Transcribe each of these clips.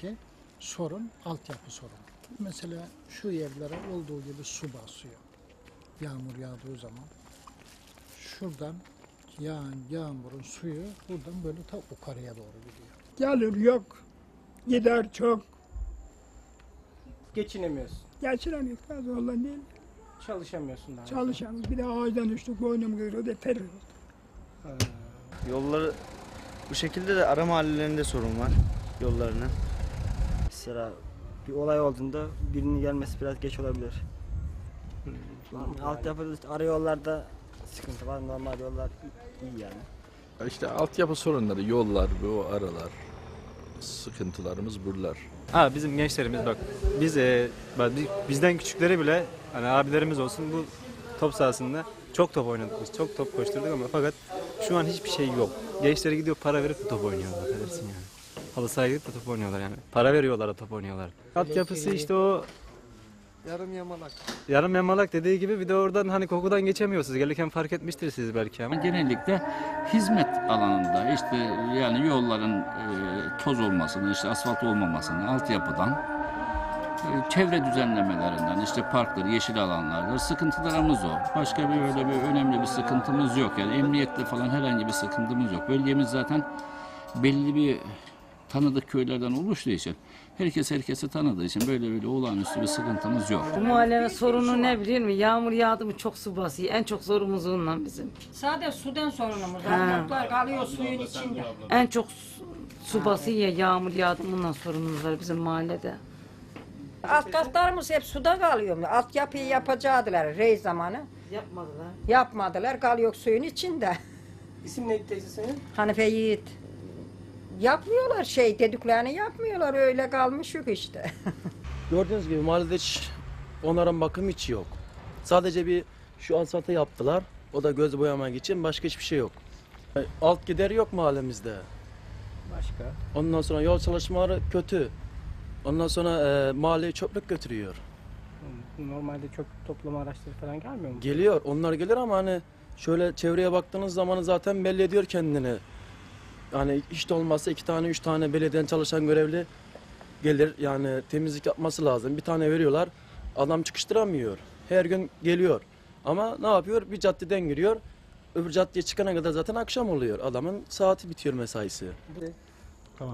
şu andaki sorun altyapı sorunu. Mesela şu evlere olduğu gibi su basıyor. Yağmur yağdığı zaman. Şuradan yağan yağmurun suyu buradan böyle ta yukarıya doğru gidiyor. Gelir yok. Gider çok. Geçinemiyorsun. Geçiremiyoruz. Fazla olan değil. Çalışamıyorsun daha. Çalışamıyoruz. Bir de ağaçtan düştük. Boynum kırıldı. Terör oldu. Yolları bu şekilde de ara mahallelerinde sorun var yollarının. Mesela bir olay olduğunda birinin gelmesi biraz geç olabilir. Altyapıda işte ara yollarda sıkıntı var. Normal yollar iyi yani. İşte altyapı sorunları, yollar, bu aralar, sıkıntılarımız buralar. Ha bizim gençlerimiz bak biz e, bak, bi- bizden küçükleri bile hani abilerimiz olsun bu top sahasında çok top oynadık biz. Çok top koşturduk ama fakat şu an hiçbir şey yok. Gençlere gidiyor para verip de top oynuyorlar affedersin yani. Halı sahaya gidip de top oynuyorlar yani. Para veriyorlar da top oynuyorlar. Altyapısı işte o Yarım yamalak. yarım yamalak dediği gibi bir de oradan hani kokudan geçemiyorsunuz. Gelirken fark etmiştir siz belki ama. Genellikle hizmet alanında işte yani yolların e, toz olmasını, işte asfalt olmamasını, altyapıdan, e, çevre düzenlemelerinden, işte parktır, yeşil alanlardır sıkıntılarımız o. Başka bir öyle bir önemli bir sıkıntımız yok. Yani emniyetle falan herhangi bir sıkıntımız yok. Bölgemiz zaten belli bir tanıdık köylerden oluştuğu için herkes herkesi tanıdığı için böyle böyle olağanüstü bir sıkıntımız yok. Bu mahallenin sorunu ne biliyor musun? Yağmur yağdı mı çok su basıyor. En çok sorumuz onunla bizim. Sadece sudan sorunumuz. Toplar kalıyor suyun içinde. En çok su, su basıyor ya yağmur yağdı mı bundan sorunumuz var bizim mahallede. Alt katlarımız hep suda kalıyor. Altyapıyı yapacaktılar rey zamanı. Yapmadılar. Yapmadılar kalıyor suyun içinde. İsim neydi teyze senin? Hanife Yiğit. Yapmıyorlar şey dediklerini yapmıyorlar öyle kalmış yok işte. Gördüğünüz gibi mahallede hiç onarım bakım hiç yok. Sadece bir şu asfaltı yaptılar. O da göz boyamak için başka hiçbir şey yok. E, Alt gider yok mahallemizde. Başka. Ondan sonra yol çalışmaları kötü. Ondan sonra e, mahalleye çöplük götürüyor. Hı, Normalde çöp toplama araçları falan gelmiyor mu? Geliyor onlar gelir ama hani şöyle çevreye baktığınız zaman zaten belli ediyor kendini. Yani hiç de olmazsa iki tane üç tane belediyeden çalışan görevli gelir yani temizlik yapması lazım. Bir tane veriyorlar adam çıkıştıramıyor. Her gün geliyor. Ama ne yapıyor? Bir caddeden giriyor. Öbür caddeye çıkana kadar zaten akşam oluyor. Adamın saati bitiyor mesaisi. Ee,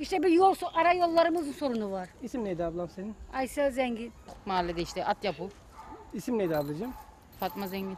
İşte bir yol ara yollarımızın sorunu var. isim neydi ablam senin? Aysel Zengin. Mahallede işte at yapı. İsim neydi ablacığım? Fatma Zengin.